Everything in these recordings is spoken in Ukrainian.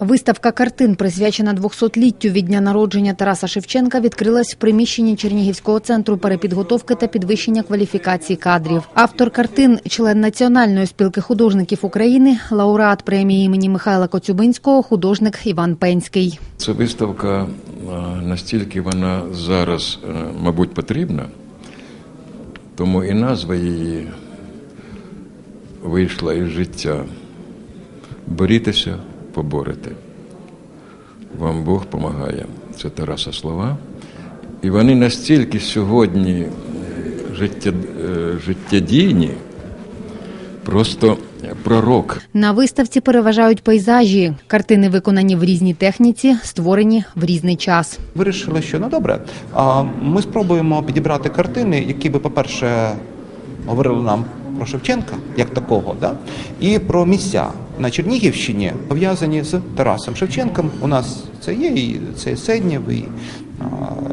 Виставка картин, присвячена 200-літтю від дня народження Тараса Шевченка, відкрилась в приміщенні Чернігівського центру перепідготовки та підвищення кваліфікації кадрів. Автор картин, член Національної спілки художників України, лауреат премії імені Михайла Коцюбинського, художник Іван Пенський. Ця виставка настільки вона зараз, е, мабуть, потрібна, тому і назва її вийшла із життя. Борітеся, поборете. Вам Бог помагає. Це Тараса слова. І вони настільки сьогодні життя, е, життєдійні, просто пророк. На виставці переважають пейзажі. Картини виконані в різній техніці, створені в різний час. Вирішили, що ну добре, а ми спробуємо підібрати картини, які би, по-перше, говорили нам про Шевченка як такого, да? і про місця на Чернігівщині, пов'язані з Тарасом Шевченком. У нас це є і це Седнєв, і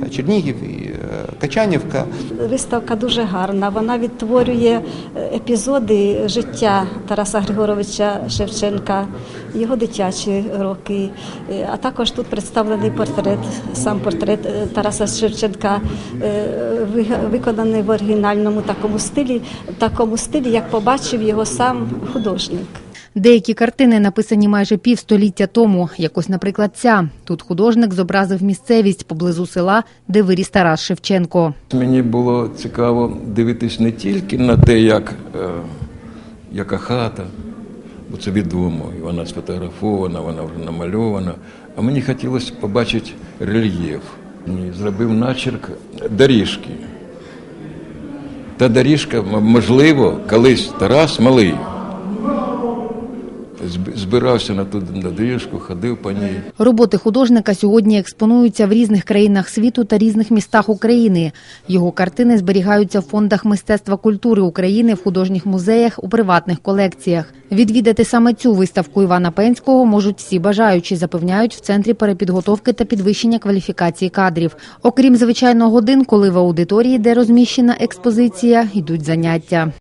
Чернігів, і е, Качанівка. Виставка дуже гарна. Вона відтворює е, епізоди життя Тараса Григоровича Шевченка, його дитячі роки. Е, А також тут представлений портрет, сам портрет Тараса Шевченка, виконаний в оригінальному такому стилі, такому стилі, як побачив його сам художник. Деякі картини написані майже півстоліття тому. Як ось, наприклад, ця. Тут художник зобразив місцевість поблизу села, де виріс Тарас Шевченко. Мені було цікаво дивитись не тільки на те, як, е, яка хата, бо це відомо, і вона сфотографована, вона вже намальована. А мені хотілося побачити рельєф. Зробив начерк доріжки. Та доріжка, можливо, колись Тарас малий. Зб- Збирався на ту доріжку, ходив по ній. Роботи художника сьогодні експонуються в різних країнах світу та різних містах України. Його картини зберігаються в фондах мистецтва культури України, в художніх музеях, у приватних колекціях. Відвідати саме цю виставку Івана Пенського можуть всі бажаючі, запевняють в центрі перепідготовки та підвищення кваліфікації кадрів. Окрім звичайно годин, коли в аудиторії, де розміщена експозиція, йдуть заняття.